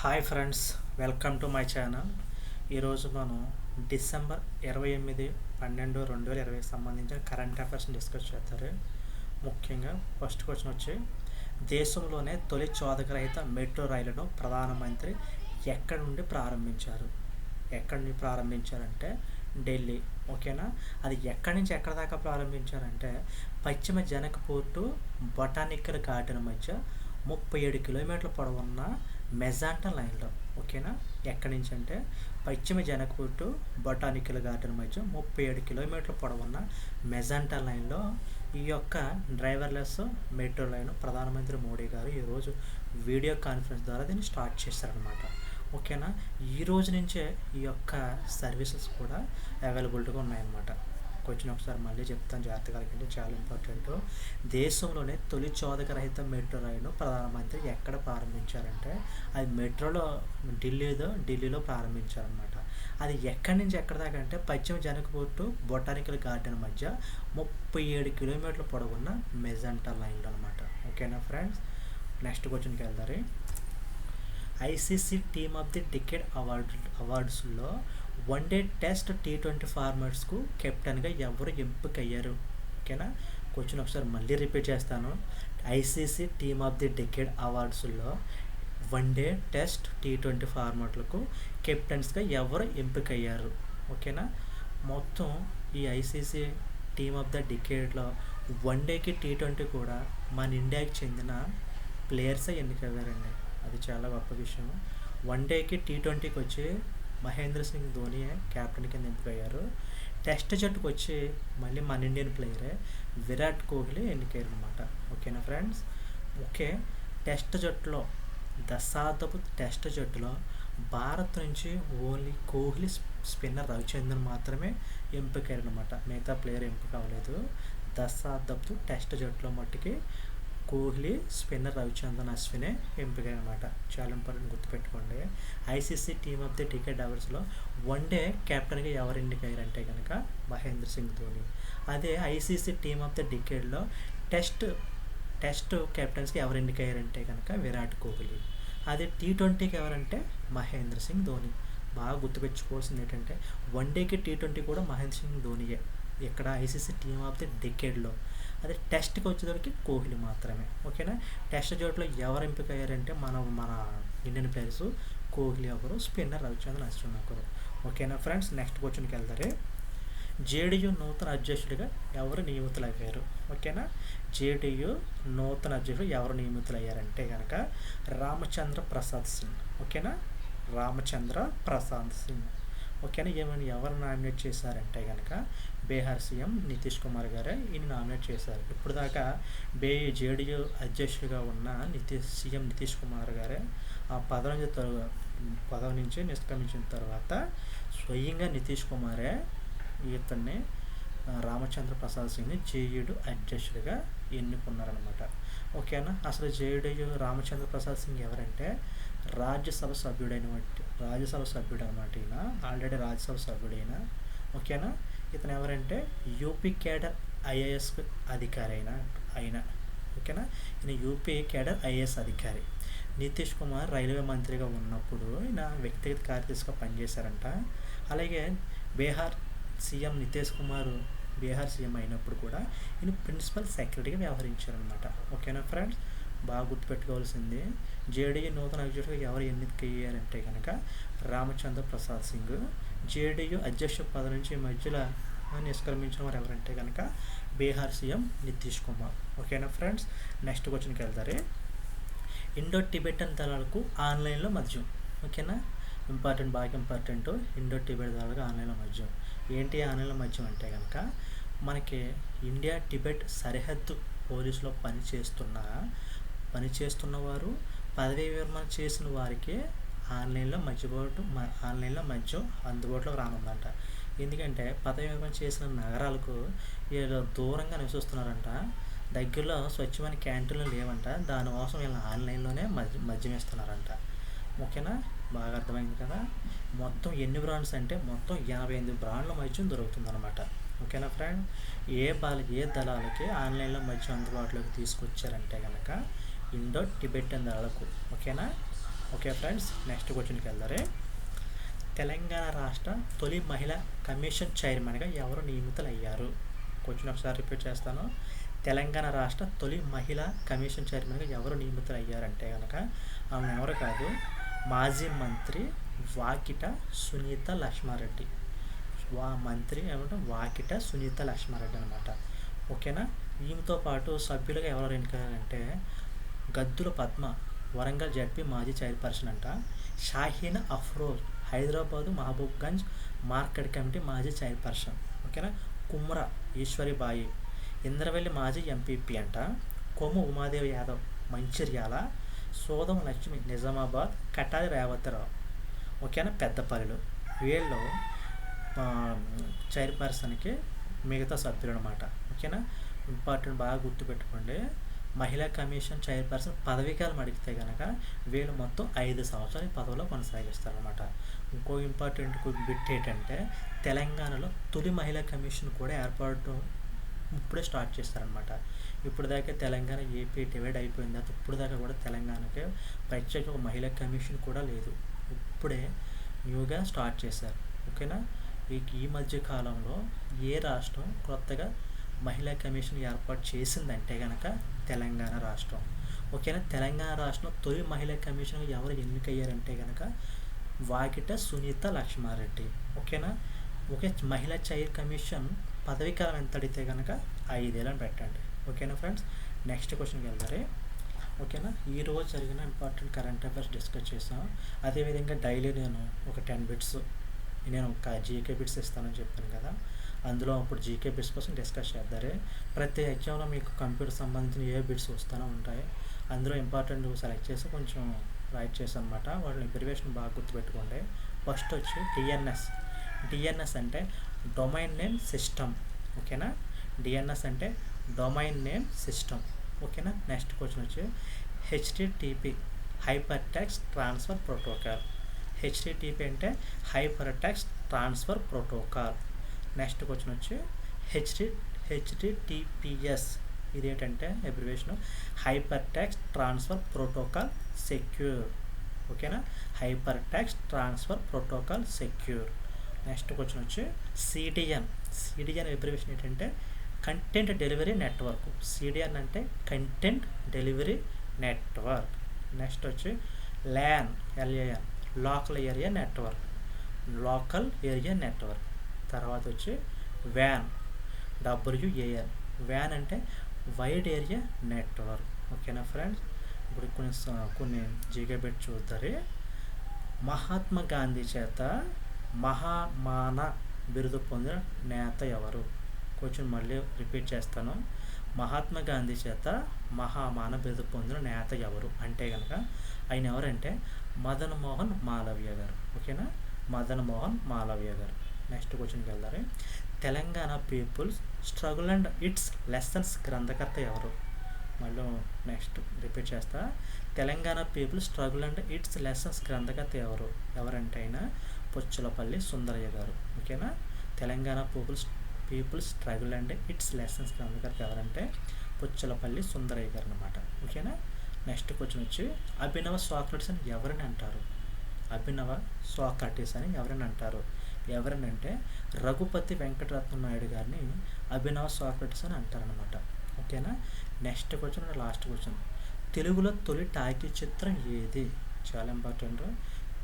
Hi friends welcome to my channel ఈరోజు మనం December ఇరవై ఎనిమిది పన్నెండు రెండు వేల ఇరవైకి సంబంధించిన కరెంట్ అఫైర్స్ని డిస్కస్ చేస్తారు ముఖ్యంగా ఫస్ట్ క్వశ్చన్ వచ్చి దేశంలోనే తొలి చోదకరహిత మెట్రో రైలును ప్రధానమంత్రి ఎక్కడి నుండి ప్రారంభించారు? ఎక్కడి నుండి ప్రారంభించారంటే ఢిల్లీ ఓకేనా? అది ఎక్కడి నుంచి ఎక్కడి దాకా ప్రారంభించారంటే పశ్చిమ జనకపూర్ టు బొటానికల్ గార్డెన్ మధ్య ముప్పై ఏడు కిలోమీటర్ల పొడవున్న మెజాంటా లైన్లో ఓకేనా? ఎక్కడి నుంచి అంటే పశ్చిమ జనకపూర్ టు బొటానికల్ గార్డెన్ మధ్య ముప్పై ఏడు కిలోమీటర్ల పొడవున్న మెజాంటా లైన్లో ఈ యొక్క డ్రైవర్లెస్ మెట్రో లైన్ ప్రధానమంత్రి మోడీ గారు ఈరోజు వీడియో కాన్ఫరెన్స్ ద్వారా దీన్ని స్టార్ట్ చేశారనమాట ఓకేనా? ఈ రోజు నుంచే ఈ యొక్క సర్వీసెస్ కూడా అవైలబిలిటీగా ఉన్నాయన్నమాట. క్వశ్చన్ ఒకసారి మళ్ళీ చెప్తాను జాగ్రత్తగా అంటే చాలా ఇంపార్టెంట్ దేశంలోనే తొలి చోదక రహిత మెట్రో రైలు ప్రధానమంత్రి ఎక్కడ ప్రారంభించారంటే అది మెట్రోలో ఢిల్లీలో ఢిల్లీలో ప్రారంభించారనమాట అది ఎక్కడి నుంచి ఎక్కడ దాకా అంటే పశ్చిమ జనకపూర్ బొటానికల్ గార్డెన్ మధ్య ముప్పై ఏడు కిలోమీటర్ల పొడవున్న మెజంటా లైన్లో అనమాట ఓకేనా ఫ్రెండ్స్? నెక్స్ట్ క్వశ్చన్కి వెళ్తారు ICC team of the decade award అవార్డ్స్లో one day test T twenty ఫార్మాట్స్కు కెప్టెన్గా ఎవరు ఎంపికయ్యారు? ఓకేనా? క్వశ్చన్ ఒకసారి మళ్ళీ రిపీట్ చేస్తాను. ICC team of the decade అవార్డ్స్లో one day test T twenty ఫార్మాట్లకు కెప్టెన్స్గా ఎవరు ఎంపికయ్యారు? ఓకేనా? మొత్తం ఈ ఐసీసీ టీమ్ ఆఫ్ ద డికేడ్లో వన్ డేకి టీ ట్వంటీ కూడా మన ఇండియాకి చెందిన ప్లేయర్సే ఎన్నికయ్యారండి. అది చాలా గొప్ప విషయం. వన్ డేకి టీ ట్వంటీకి వచ్చి మహేంద్ర సింగ్ ధోని కెప్టెన్ కింద ఎంపికయ్యారు. టెస్ట్ జట్టుకు వచ్చి మళ్ళీ మన ఇండియన్ ప్లేయరే విరాట్ కోహ్లీ ఎన్నికయ్యారు అనమాట ఓకేనా ఫ్రెండ్స్ ఓకే టెస్ట్ జట్టులో దశాబ్దపు టెస్ట్ జట్టులో భారత్ నుంచి ఓన్లీ కోహ్లీ స్పిన్నర్ రవిచంద్రన్ మాత్రమే ఎంపికయ్యారనమాట మిగతా ప్లేయర్ ఎంపిక అవ్వలేదు. దశాబ్దపు టెస్ట్ జట్టులో మట్టుకి కోహ్లీ స్పిన్నర్ రవిచంద్రన్ అశ్వినే ఎంపిక అనమాట చాలా ఇంపార్టెంట్ గుర్తుపెట్టుకోండి ICC team of the decade అవర్స్లో వన్ డే కెప్టెన్గా ఎవరు ఎన్నికయ్యారంటే కనుక మహేంద్ర సింగ్ ధోని. అదే ఐసీసీ టీమ్ ఆఫ్ ది డికెట్లో టెస్ట్ టెస్ట్ కెప్టెన్స్కి ఎవరు ఎన్నికయ్యారంటే కనుక విరాట్ కోహ్లీ. అదే టీ ట్వంటీకి ఎవరంటే మహేంద్ర సింగ్ ధోని. బాగా గుర్తుపెట్టుకోవాల్సింది ఏంటంటే వన్ డేకి టీ ట్వంటీ కూడా మహేంద్ర సింగ్ ధోనియే. ఇక్కడ ఐసీసీ టీమ్ ఆఫ్ ది డికెడ్లో అదే టెస్ట్కి వచ్చేసరికి కోహ్లీ మాత్రమే. ఓకేనా? టెస్ట్ జోట్లో ఎవరు ఎంపిక అయ్యారంటే మన మన ఇండియన్ ప్లేయర్స్ కోహ్లీ ఒకరు స్పిన్నర్ రవిచంద్రన్ అశ్విన్ ఒకరు ఓకేనా ఫ్రెండ్స్? నెక్స్ట్ క్వశ్చన్కి వెళ్తారు. జేడీయూ నూతన అధ్యక్షుడిగా ఎవరు నియమితులయ్యారు? ఓకేనా? జేడీయూ నూతన అధ్యక్షుడు ఎవరు నియమితులయ్యారంటే కనుక రామచంద్ర ప్రసాద్ సింగ్. ఓకేనా? రామచంద్ర ప్రసాద్ సింగ్. ఓకేనా ఏమైనా ఎవరు నామినేట్ చేశారంటే కనుక బీహార్ సీఎం నితీష్ కుమార్ గారే ఈయన నామినేట్ చేశారు. ఇప్పుడు దాకా బే జేడీయూ అధ్యక్షుడిగా ఉన్న నితీష్ సీఎం నితీష్ కుమార్ గారే ఆ పదవి నుంచి పదవి నుంచి నిష్క్రమించిన తర్వాత స్వయంగా నితీష్ కుమారే ఇతన్ని రామచంద్ర ప్రసాద్ సింగ్ని జేయుడు అధ్యక్షుడిగా ఎన్నుకున్నారనమాట ఓకేనా అసలు జేయుడు రామచంద్ర ప్రసాద్ సింగ్ ఎవరంటే రాజ్యసభ సభ్యుడైన రాజ్యసభ సభ్యుడు అనమాట ఈయన. ఆల్రెడీ రాజ్యసభ సభ్యుడైన? ఓకేనా? ఇతను ఎవరంటే యూపీ కేడర్ ఐఏఎస్ అధికారి అయిన ఆయన ఓకేనా? ఈయన యూపీ కేడర్ ఐఏఎస్ అధికారి. నితీష్ కుమార్ రైల్వే మంత్రిగా ఉన్నప్పుడు ఈయన వ్యక్తిగత కార్యదర్శిగా పనిచేశారంట. అలాగే బీహార్ సీఎం నితీష్ కుమార్ బీహార్ సీఎం అయినప్పుడు కూడా ఈయన ప్రిన్సిపల్ సెక్రటరీగా వ్యవహరించారనమాట ఓకేనా ఫ్రెండ్స్? బాగా గుర్తుపెట్టుకోవాల్సింది. జేడీయూ నూతన అధ్యక్షుడిగా ఎవరు ఎన్నికయ్యారంటే కనుక రామచంద్ర ప్రసాద్ సింగ్ జేడీయూ అధ్యక్ష పదవి నుంచి మధ్యలో నిష్క్రమించిన వారు ఎవరంటే కనుక బీహార్ సీఎం నితీష్ కుమార్. ఓకేనా ఫ్రెండ్స్? నెక్స్ట్ క్వశ్చన్కి వెళ్తారు. ఇండో టిబెటన్ దళాలకు ఆన్లైన్లో మద్యం. ఓకేనా? ఇంపార్టెంట్ బాగా ఇంపార్టెంట్. ఇండో టిబెట్ దళాలకు ఆన్లైన్లో మద్యం. ఏంటి ఆన్లైన్లో మద్యం అంటే కనుక మనకి ఇండియా టిబెట్ సరిహద్దు పోలీసులో పనిచేస్తున్న పనిచేస్తున్నవారు పదవీ విరమణ చేసిన వారికి ఆన్లైన్లో మధ్యబాటు ఆన్లైన్లో మద్యం అందుబాటులోకి రానుందంట. ఎందుకంటే పదవి విరమణ చేసిన నగరాలకు వీళ్ళు దూరంగా నివసిస్తున్నారంట. దగ్గరలో స్వచ్ఛమైన క్యాంటీన్లు లేవంట. దానికోసం వీళ్ళు ఆన్లైన్లోనే మద్య మద్యం ఇస్తున్నారంట ఓకేనా? బాగా అర్థమైంది కదా? మొత్తం ఎన్ని బ్రాండ్స్ అంటే మొత్తం ఎనభై ఎనిమిది బ్రాండ్ల మద్యం దొరుకుతుందన్నమాట. ఓకేనా ఫ్రెండ్? ఏ బాల ఏ దళాలకి ఆన్లైన్లో మద్యం అందుబాటులోకి తీసుకొచ్చారంటే కనుక ఇండో టిబెటన్ అరకు ఓకేనా ఓకే ఫ్రెండ్స్ నెక్స్ట్ క్వశ్చన్కి వెళ్దారే. తెలంగాణ రాష్ట్ర తొలి మహిళా కమిషన్ చైర్మన్గా ఎవరు నియమితులయ్యారు? క్వశ్చన్ ఒకసారి రిపీట్ చేస్తాను. తెలంగాణ రాష్ట్ర తొలి మహిళా కమిషన్ చైర్మన్గా ఎవరు నియమితులయ్యారంటే కనుక ఆమె ఎవరు కాదు మాజీ మంత్రి వాకిట సునీత లక్ష్మారెడ్డి. వా మంత్రి ఏమంటే వాకిట సునీత లక్ష్మారెడ్డి అనమాట ఓకేనా ఈమెతో పాటు సభ్యులుగా ఎవరు ఎన్నికయ్యారంటే గద్దుల పద్మ వరంగల్ జడ్పీ మాజీ చైర్పర్సన్ అంట. షాహీన్ అఫ్రోజ్ హైదరాబాదు మహబూబ్గంజ్ మార్కెట్ కమిటీ మాజీ చైర్పర్సన్. ఓకేనా? కుమ్ర ఈశ్వరిబాయి ఇంద్రవెల్లి మాజీ ఎంపీపీ అంట. కొమ్ము ఉమాదేవి యాదవ్ మంచిర్యాల సోదం లక్ష్మి నిజామాబాద్ కటారి రేవతిరావు. ఓకేనా? పెద్దపల్లెలు వీళ్ళు చైర్పర్సన్కి మిగతా సభ్యులు అనమాట ఓకేనా? ఇంపార్టెంట్ బాగా గుర్తుపెట్టుకోండి. మహిళా కమిషన్ చైర్పర్సన్ పదవీకాలం అడిగితే కనుక వీళ్ళు మొత్తం ఐదు సంవత్సరాలు ఈ పదవిలో కొనసాగిస్తారనమాట ఇంకో ఇంపార్టెంట్ బిట్ ఏంటంటే తెలంగాణలో తొలి మహిళా కమిషన్ కూడా ఏర్పాటు ఇప్పుడే స్టార్ట్ చేస్తారనమాట ఇప్పుడు దాకా తెలంగాణ ఏపీ డివైడ్ అయిపోయింది. తర్వాత ఇప్పుడు దాకా కూడా తెలంగాణకి ప్రత్యేక ఒక మహిళా కమిషన్ కూడా లేదు. ఇప్పుడే న్యూగా స్టార్ట్ చేశారు. ఓకేనా? ఈ ఈ మధ్య కాలంలో ఏ రాష్ట్రం కొత్తగా మహిళా కమిషన్ ఏర్పాటు చేసిందంటే కనుక తెలంగాణ రాష్ట్రం. ఓకేనా? తెలంగాణ రాష్ట్రం తొలి మహిళా కమిషన్ ఎవరు ఎన్నికయ్యారంటే కనుక వాకిట సునీత లక్ష్మారెడ్డి. ఓకేనా? ఓకే మహిళా చైర్ కమిషన్ పదవీ కాలం ఎంత అడిగితే కనుక ఐదేళ్ళని పెట్టండి. ఓకేనా ఫ్రెండ్స్? నెక్స్ట్ క్వశ్చన్కి వెళ్తారే ఓకేనా? ఈ రోజు జరిగిన ఇంపార్టెంట్ కరెంట్ అఫైర్స్ డిస్కస్ చేసాం. అదేవిధంగా డైలీ నేను ఒక టెన్ బిట్స్ నేను ఒక జీకే బిట్స్ ఇస్తానని చెప్పాను కదా. అందులో అప్పుడు జీకే బిట్స్ కోసం డిస్కస్ చేద్దారే ప్రతి ఎగ్జామ్లో మీకు కంప్యూటర్ సంబంధించిన ఏ బిట్స్ వస్తూనే ఉంటాయి. అందులో ఇంపార్టెంట్ సెలెక్ట్ చేసి కొంచెం రైట్ చేసాను అనమాట వాళ్ళ అబ్రివేషన్ బాగా గుర్తుపెట్టుకోండి. ఫస్ట్ వచ్చి డిఎన్ఎస్ డిఎన్ఎస్ అంటే డొమైన్ నేమ్ సిస్టమ్ ఓకేనా? డిఎన్ఎస్ అంటే డొమైన్ నేమ్ సిస్టమ్ ఓకేనా? నెక్స్ట్ క్వశ్చన్ వచ్చి HTTP hyper text transfer protocol HTTP అంటే hyper text transfer protocol next question వచ్చి హెచ్డి హెచ్డిటిపిఎస్ ఇది ఏంటంటే abbreviation hyper text transfer protocol secure ఓకేనా hyper text transfer protocol secure next question వచ్చి CDN CDN abbreviation ఏంటంటే content delivery network CDN అంటే content delivery network next వచ్చి LAN LAN local area network local area network తర్వాత వచ్చి van WAN van అంటే wide area network ఓకేనా friends ఇప్పుడు కొన్ని కొన్ని జీకే చూద్దరి. మహాత్మా గాంధీ చేత మహామాన బిరుదు పొందిన నేత ఎవరు? కొంచెం మళ్ళీ రిపీట్ చేస్తాను. మహాత్మా గాంధీ చేత మహామాన బిరుదు పొందిన నేత ఎవరు? అంటే కనుక ఆయన ఎవరంటే మదన్ మోహన్ మాలవ్య గారు. ఓకేనా మదన్ మోహన్ మాలవ్య గారు. నెక్స్ట్ క్వశ్చన్కి వెళ్దారు Telangana people's struggle and its lessons గ్రంథకర్త ఎవరు? మళ్ళీ నెక్స్ట్ రిపీట్ చేస్తా. Telangana people struggle and its lessons గ్రంథకర్త ఎవరు? ఎవరంటే అయినా పుచ్చలపల్లి సుందరయ్య గారు. ఓకేనా? Telangana people's people struggle and its lessons గ్రంథకర్త ఎవరంటే పుచ్చలపల్లి సుందరయ్య గారు అనమాట ఓకేనా? నెక్స్ట్ క్వశ్చన్ వచ్చి అభినవ సాక్రటిస్ అని ఎవరిని అంటారు? అభినవ సాక్రటిస్ అని ఎవరిని అంటారు? ఎవరినంటే రఘుపతి వెంకటరత్న నాయుడు గారిని అభినవ్ సాక్రటిస్ అని అంటారనమాట ఓకేనా? నెక్స్ట్ క్వశ్చన్ లాస్ట్ క్వశ్చన్ తెలుగులో తొలి టాకీ చిత్రం ఏది? చాలా ఇంపార్టెంట్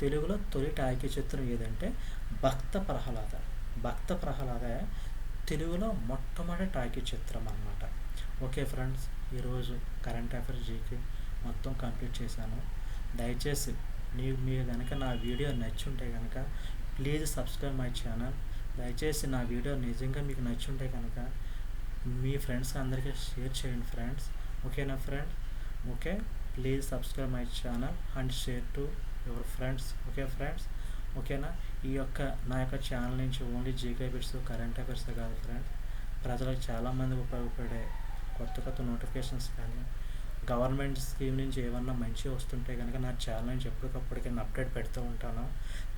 తెలుగులో తొలి టాకీ చిత్రం ఏదంటే భక్త ప్రహ్లాద. భక్త ప్రహ్లాద తెలుగులో మొట్టమొదటి టాకీ చిత్రం అనమాట ఓకే ఫ్రెండ్స్ ఈరోజు కరెంట్ అఫైర్స్ జీకి మొత్తం కంప్లీట్ చేశాను. దయచేసి నీ మీరు కనుక నా వీడియో నచ్చుంటే కనుక ప్లీజ్ సబ్స్క్రైబ్ మై ఛానల్. దయచేసి నా వీడియో నిజంగా మీకు నచ్చుంటే కనుక మీ ఫ్రెండ్స్ అందరికీ షేర్ చేయండి ఫ్రెండ్స్. ఓకేనా friends okay? Please subscribe my channel and share to your friends. Okay friends? ఓకేనా? ఈ యొక్క నా యొక్క ఛానల్ నుంచి only GK bits current affairs కాదు ఫ్రెండ్స్. ప్రజలకు చాలామంది ఉపయోగపడే కొత్త కొత్త నోటిఫికేషన్స్ కానీ గవర్నమెంట్ స్కీమ్ నుంచి ఏమన్నా మంచి వస్తుంటే కనుక నా ఛానల్ నుంచి అప్డేట్ పెడుతూ ఉంటాను.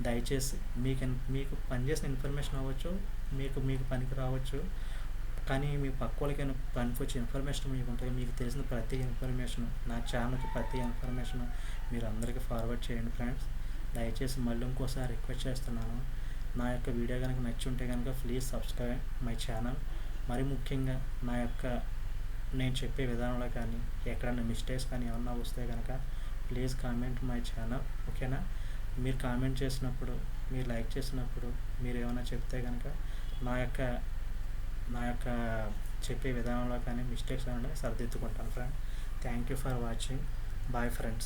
దయచేసి మీకు మీకు పనిచేసిన ఇన్ఫర్మేషన్ అవ్వచ్చు మీకు మీకు పనికి రావచ్చు. కానీ మీ పక్క వాళ్ళకి పనికి వచ్చే ఇన్ఫర్మేషన్ మీకు ఉంటుంది. మీకు తెలిసిన ప్రతి ఇన్ఫర్మేషన్ నా ఛానల్కి ప్రతి ఇన్ఫర్మేషన్ మీరు అందరికీ ఫార్వర్డ్ చేయండి ఫ్రెండ్స్. దయచేసి మళ్ళీ ఇంకోసారి రిక్వెస్ట్ చేస్తున్నాను. నా యొక్క వీడియో కనుక నచ్చి ఉంటే కనుక ప్లీజ్ సబ్స్క్రైబ్ మై ఛానల్. మరి ముఖ్యంగా నా యొక్క నేను చెప్పే విధానంలో కానీ ఎక్కడైనా మిస్టేక్స్ కానీ ఏమన్నా వస్తే కనుక ప్లీజ్ కామెంట్ మై ఛానల్ ఓకేనా మీరు కామెంట్ చేసినప్పుడు మీరు లైక్ చేసినప్పుడు మీరు ఏమైనా చెప్తే కనుక నా యొక్క నా యొక్క చెప్పే విధానంలో కానీ మిస్టేక్స్ ఏమైనా సరిదిద్దుకుంటాను friend thank you for watching bye friends